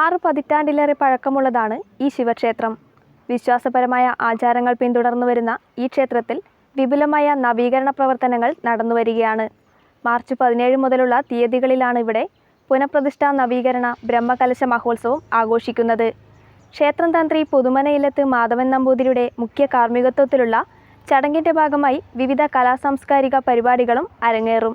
ആറ് പതിറ്റാണ്ടിലേറെ പഴക്കമുള്ളതാണ് ഈ ശിവക്ഷേത്രം. വിശ്വാസപരമായ ആചാരങ്ങൾ പിന്തുടർന്നു വരുന്ന ഈ ക്ഷേത്രത്തിൽ വിപുലമായ നവീകരണ പ്രവർത്തനങ്ങൾ നടന്നുവരികയാണ് മാർച്ച് പതിനേഴ് മുതലുള്ള തീയതികളിലാണ് ഇവിടെ പുനഃപ്രതിഷ്ഠാ നവീകരണ ബ്രഹ്മകലശ മഹോത്സവം ആഘോഷിക്കുന്നത്. ക്ഷേത്രം തന്ത്രി പുതുമനയിലത്ത് മാധവൻ നമ്പൂതിരിയുടെ മുഖ്യ കാർമ്മികത്വത്തിലുള്ള ചടങ്ങിന്റെ ഭാഗമായി വിവിധ കലാസാംസ്കാരിക പരിപാടികളും അരങ്ങേറും.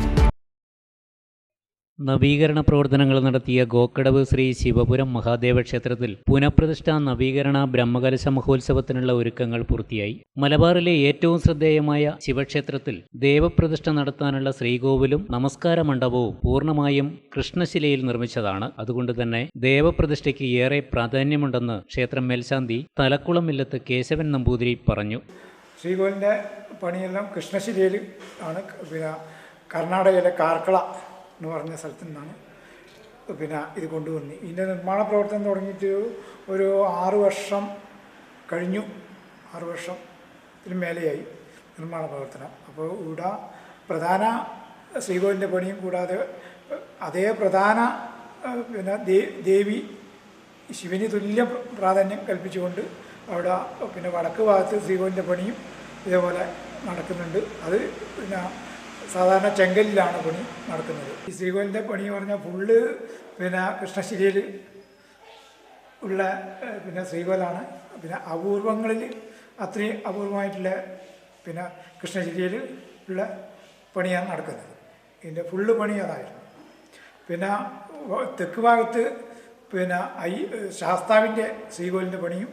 നവീകരണ പ്രവർത്തനങ്ങൾ നടത്തിയ ഗോക്കടവ് ശ്രീ ശിവപുരം മഹാദേവ ക്ഷേത്രത്തിൽ പുനഃപ്രതിഷ്ഠ നവീകരണ ബ്രഹ്മകലശ മഹോത്സവത്തിനുള്ള ഒരുക്കങ്ങൾ പൂർത്തിയായി. മലബാറിലെ ഏറ്റവും ശ്രദ്ധേയമായ ശിവക്ഷേത്രത്തിൽ ദേവപ്രതിഷ്ഠ നടത്താനുള്ള ശ്രീകോവിലും നമസ്കാര മണ്ഡപവും പൂർണമായും കൃഷ്ണശിലയിൽ നിർമ്മിച്ചതാണ്. അതുകൊണ്ട് തന്നെ ദേവപ്രതിഷ്ഠയ്ക്ക് ഏറെ പ്രാധാന്യമുണ്ടെന്ന് ക്ഷേത്രം മേൽശാന്തി തലക്കുളം ഇല്ലത്ത് കേശവൻ നമ്പൂതിരി പറഞ്ഞു. ശ്രീകോവിലിന്റെ പണിയെല്ലാം കൃഷ്ണശിലയിൽ ആണ്. കർണാടകയിലെ കാർക്കള എന്ന് പറഞ്ഞ സ്ഥലത്തു നിന്നാണ്. പിന്നെ ഇത് കൊണ്ടുവന്നത് ഇതിന്റെ നിർമ്മാണ പ്രവർത്തനം തുടങ്ങിയിട്ട് ഒരു ആറു വർഷം കഴിഞ്ഞു. ആറ് വർഷത്തിന് മേലെയായി നിർമ്മാണ പ്രവർത്തനം. അപ്പോൾ ഇവിടെ പ്രധാന ശ്രീകോവിലിന്റെ പണിയും കൂടാതെ അതേ പ്രധാന പിന്നെ ദേവി ശിവന് തുല്യ പ്രാധാന്യം കൽപ്പിച്ചുകൊണ്ട് അവിടെ പിന്നെ വടക്ക് ഭാഗത്ത് ശ്രീകോവിലിന്റെ പണിയും ഇതേപോലെ നടക്കുന്നുണ്ട്. അത് പിന്നെ സാധാരണ ചെങ്കലിലാണ് പണി നടക്കുന്നത്. ഈ ശ്രീകോലിന്റെ പണി എന്ന് പറഞ്ഞാൽ ഫുള്ള് പിന്നെ കൃഷ്ണശിരിയിൽ ഉള്ള പിന്നെ ശ്രീകോലാണ് പിന്നെ അപൂർവങ്ങളിൽ അത്രയും അപൂർവമായിട്ടുള്ള പിന്നെ കൃഷ്ണശിരിയിൽ ഉള്ള പണിയാണ് നടക്കുന്നത്. ഇതിന്റെ ഫുള്ള് പണി അതായിരുന്നു. പിന്നെ തെക്ക് ഭാഗത്ത് പിന്നെ ഐ ശാസ്താവിന്റെ ശ്രീകോലിന്റെ പണിയും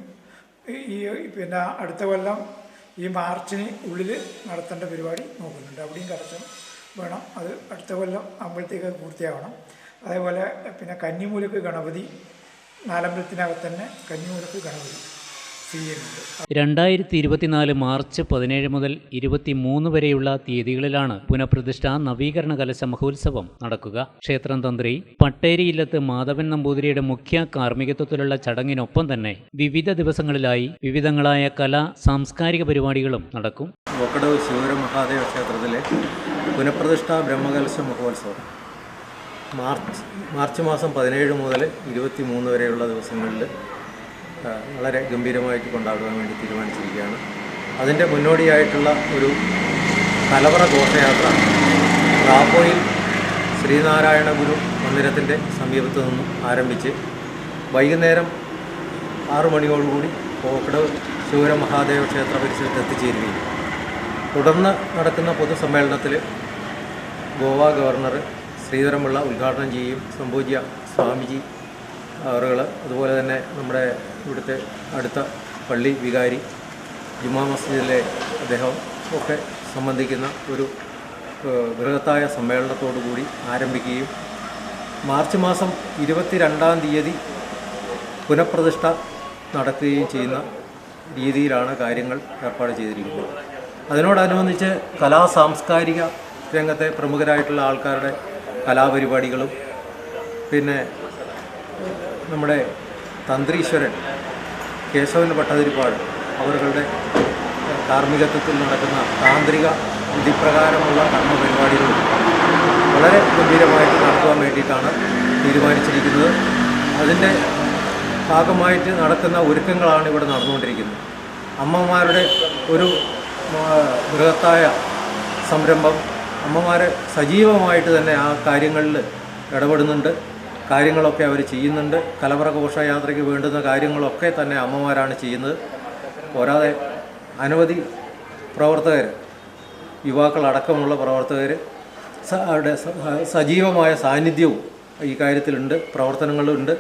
ഈ പിന്നെ അടുത്ത കൊല്ലം ഈ മാർച്ചിന് ഉള്ളിൽ നടത്തേണ്ട പരിപാടി നോക്കുന്നുണ്ട്. അവിടെയും കറക്ഷൻ വേണം. അത് അടുത്ത കൊല്ലം അമ്പലത്തേക്ക് പൂർത്തിയാവണം. അതേപോലെ പിന്നെ കന്നിമൂലക്ക് ഗണപതി നാലമ്പലത്തിനകത്ത് തന്നെ കന്നിമൂലക്ക് ഗണപതി. രണ്ടായിരത്തി ഇരുപത്തിനാല് മാർച്ച് പതിനേഴ് മുതൽ ഇരുപത്തിമൂന്ന് വരെയുള്ള തീയതികളിലാണ് പുനഃപ്രതിഷ്ഠ നവീകരണ കലശ മഹോത്സവം നടക്കുക. ക്ഷേത്രം തന്ത്രി പട്ടേരിയില്ലത്ത് മാധവൻ നമ്പൂതിരിയുടെ മുഖ്യ കാർമ്മികത്വത്തിലുള്ള ചടങ്ങിനൊപ്പം തന്നെ വിവിധ ദിവസങ്ങളിലായി വിവിധങ്ങളായ കലാ സാംസ്കാരിക പരിപാടികളും നടക്കും. വക്കടവ് ശിവര മഹാദേവ ക്ഷേത്രത്തിലെ പുനഃപ്രതിഷ്ഠ ബ്രഹ്മകലശ മഹോത്സവം. മാർച്ച് മാർച്ച് മാസം പതിനേഴ് മുതൽ ഇരുപത്തി മൂന്ന് വരെയുള്ള ദിവസങ്ങളിൽ വളരെ ഗംഭീരമായിട്ട് കൊണ്ടാടുവാൻ വേണ്ടി തീരുമാനിച്ചിരിക്കുകയാണ്. അതിന്റെ മുന്നോടിയായിട്ടുള്ള ഒരു കലവറ ഘോഷയാത്ര റാപ്പോയിൽ ശ്രീനാരായണ ഗുരു മന്ദിരത്തിന്റെ സമീപത്തു നിന്നും ആരംഭിച്ച് വൈകുന്നേരം ആറു മണിയോടുകൂടി പോക്കടവ് ശിവര മഹാദേവ ക്ഷേത്ര പരിസരത്ത് എത്തിച്ചേരുകയും. തുടർന്ന് നടക്കുന്ന പൊതുസമ്മേളനത്തിൽ ഗോവ ഗവർണർ ശ്രീധരമുള്ള ഉദ്ഘാടനം ചെയ്യും സംഭൂജ്യ സ്വാമിജി അവറുകൾ അതുപോലെ തന്നെ നമ്മുടെ ഇവിടുത്തെ അടുത്ത പള്ളി വികാരി ജുമാ മസ്ജിദിലെ അദ്ദേഹം ഒക്കെ സംബന്ധിക്കുന്ന ഒരു ബൃഹത്തായ സമ്മേളനത്തോടു കൂടി ആരംഭിക്കുകയും മാർച്ച് മാസം ഇരുപത്തിരണ്ടാം തീയതി പുനഃപ്രതിഷ്ഠ നടത്തുകയും ചെയ്യുന്ന രീതിയിലാണ് കാര്യങ്ങൾ ഏർപ്പാട് ചെയ്തിരിക്കുന്നത്. അതിനോടനുബന്ധിച്ച് കലാ സാംസ്കാരിക രംഗത്തെ പ്രമുഖരായിട്ടുള്ള ആൾക്കാരുടെ കലാപരിപാടികളും പിന്നെ നമ്മുടെ തന്ത്രീശ്വരൻ കേശവൻ ഭട്ടതിരിപ്പാട് അവരുടെ ധാർമ്മികത്വത്തിൽ നടക്കുന്ന താന്ത്രിക വിധിപ്രകാരമുള്ള കർമ്മ പരിപാടികൾ വളരെ ഗംഭീരമായിട്ട് നടത്തുവാൻ വേണ്ടിയിട്ടാണ് തീരുമാനിച്ചിരിക്കുന്നത്. അതിന്റെ ഭാഗമായിട്ട് നടക്കുന്ന ഒരുക്കങ്ങളാണ് ഇവിടെ നടന്നുകൊണ്ടിരിക്കുന്നത്. അമ്മമാരുടെ ഒരു ബൃഹത്തായ സംരംഭം അമ്മമാരെ സജീവമായിട്ട് തന്നെ ആ കാര്യങ്ങളിൽ ഇടപെടുന്നുണ്ട്. കാര്യങ്ങളൊക്കെ അവർ ചെയ്യുന്നുണ്ട്. കലവറ ഘോഷയാത്രയ്ക്ക് വേണ്ടുന്ന കാര്യങ്ങളൊക്കെ തന്നെ അമ്മമാരാണ് ചെയ്യുന്നത്. പോരാതെ അനവധി പ്രവർത്തകർ യുവാക്കളടക്കമുള്ള പ്രവർത്തകർ അവരുടെ സജീവമായ സാന്നിധ്യവും ഈ കാര്യത്തിലുണ്ട് പ്രവർത്തനങ്ങളുണ്ട്.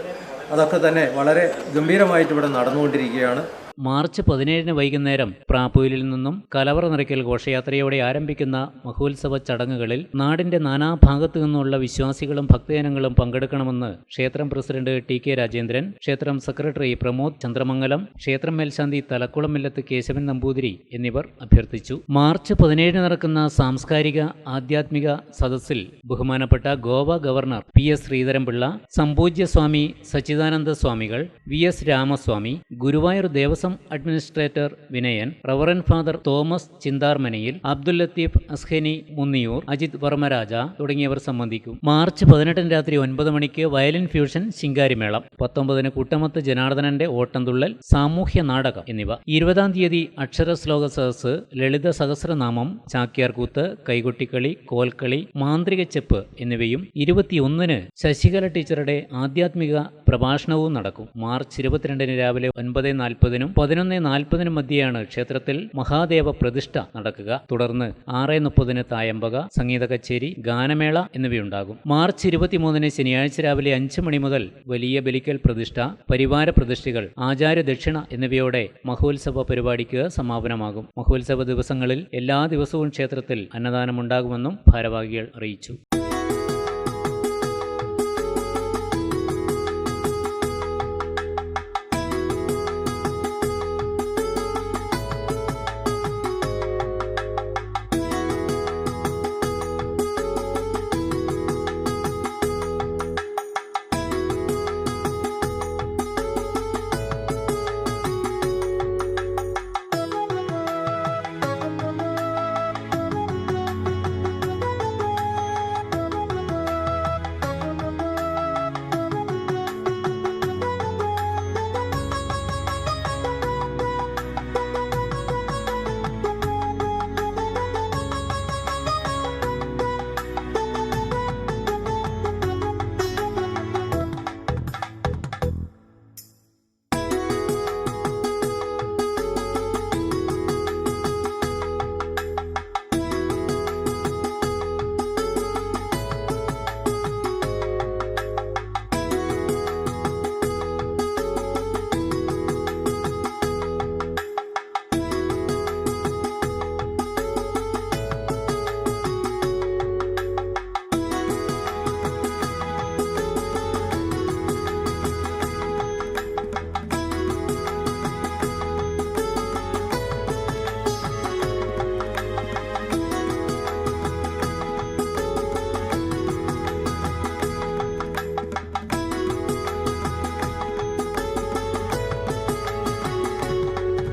അതൊക്കെ തന്നെ വളരെ ഗംഭീരമായിട്ട് ഇവിടെ നടന്നുകൊണ്ടിരിക്കുകയാണ്. മാർച്ച് പതിനേഴിന് വൈകുന്നേരം പ്രാപ്പൂരിൽ നിന്നും കലവറ നിറയ്ക്കൽ ഘോഷയാത്രയോടെ ആരംഭിക്കുന്ന മഹോത്സവ ചടങ്ങുകളിൽ നാടിന്റെ നാനാഭാഗത്തു നിന്നുള്ള വിശ്വാസികളും ഭക്തജനങ്ങളും പങ്കെടുക്കണമെന്ന് ക്ഷേത്രം പ്രസിഡന്റ് ടി കെ രാജേന്ദ്രൻ ക്ഷേത്രം സെക്രട്ടറി പ്രമോദ് ചന്ദ്രമംഗലം ക്ഷേത്രം മേൽശാന്തി തലക്കുളം മില്ലത്ത് കേശവൻ നമ്പൂതിരി എന്നിവർ അഭ്യർത്ഥിച്ചു. മാർച്ച് പതിനേഴിന് നടക്കുന്ന സാംസ്കാരിക ആധ്യാത്മിക സദസ്സിൽ ബഹുമാനപ്പെട്ട Goa governor P S Sreedharan Pillai സംപൂജ്യ Swami Sachidananda സ്വാമികൾ V S Ramaswamy Guruvayur Devaswom administrator Vinayan reverend father Thomas ചിന്താർമനയിൽ Abdul Latheef Azhani Munniyur Ajith Varmaraja തുടങ്ങിയവർ സംബന്ധിക്കും. മാർച്ച് പതിനെട്ടിന് രാത്രി ഒൻപത് മണിക്ക് വയലിൻ ഫ്യൂഷൻ ശിങ്കാരിമേളം പത്തൊമ്പതിന് കുട്ടമത്ത് ജനാർദ്ദനന്റെ ഓട്ടംതുള്ളൽ സാമൂഹ്യ നാടകം എന്നിവ. ഇരുപതാം തീയതി അക്ഷര ശ്ലോക സദസ് ലളിത സഹസ്രനാമം ചാക്യാർകൂത്ത് കൈകൊട്ടിക്കളി കോൽക്കളി മാന്ത്രിക ചെപ്പ് എന്നിവയും ഇരുപത്തിയൊന്നിന് ശശികല ടീച്ചറുടെ ആധ്യാത്മിക പ്രഭാഷണവും നടക്കും. മാർച്ച് ഇരുപത്തിരണ്ടിന് രാവിലെ ഒൻപത് നാൽപ്പതിനും പതിനൊന്ന് നാൽപ്പതിന് മധ്യയാണ് ക്ഷേത്രത്തിൽ മഹാദേവ പ്രതിഷ്ഠ നടക്കുക. തുടർന്ന് ആറ് മുപ്പതിന് തായമ്പക സംഗീത കച്ചേരി ഗാനമേള എന്നിവയുണ്ടാകും. മാർച്ച് ഇരുപത്തിമൂന്നിന് ശനിയാഴ്ച രാവിലെ അഞ്ച് മണി മുതൽ വലിയ ബലിക്കൽ പ്രതിഷ്ഠ പരിവാര പ്രതിഷ്ഠകൾ ആചാര ദക്ഷിണ എന്നിവയോടെ മഹോത്സവ പരിപാടിക്ക് സമാപനമാകും. മഹോത്സവ ദിവസങ്ങളിൽ എല്ലാ ദിവസവും ക്ഷേത്രത്തിൽ അന്നദാനമുണ്ടാകുമെന്നും ഭാരവാഹികൾ അറിയിച്ചു.